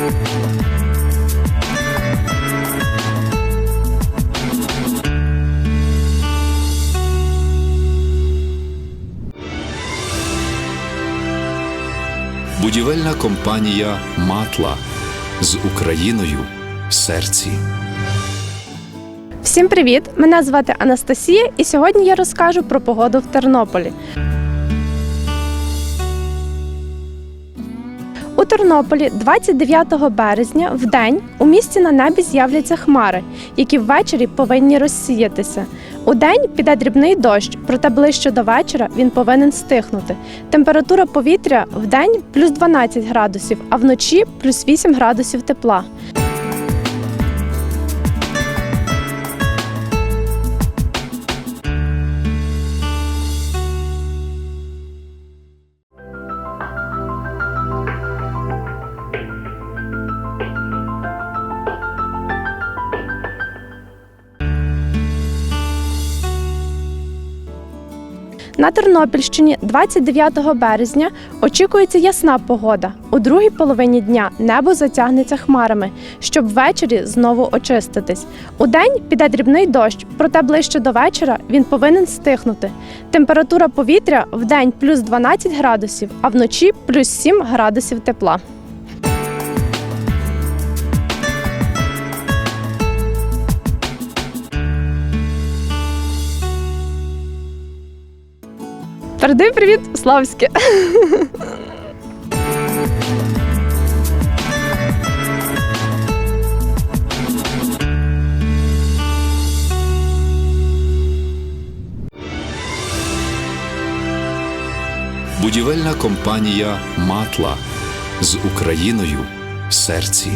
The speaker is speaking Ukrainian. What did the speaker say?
Будівельна компанія Матла з Україною в серці. Всім привіт! Мене звати Анастасія, і сьогодні я розкажу про погоду в Тернополі. У Тернополі 29 березня в день у місті на небі з'являться хмари, які ввечері повинні розсіятися. У день піде дрібний дощ, проте ближче до вечора він повинен стихнути. Температура повітря в день плюс 12 градусів, а вночі плюс 8 градусів тепла. На Тернопільщині 29 березня очікується ясна погода. У другій половині дня небо затягнеться хмарами, щоб ввечері знову очиститись. У день піде дрібний дощ, проте ближче до вечора він повинен стихнути. Температура повітря в день плюс 12 градусів, а вночі плюс 7 градусів тепла. Передай привіт, Славське! Будівельна компанія Матла з Україною в серці.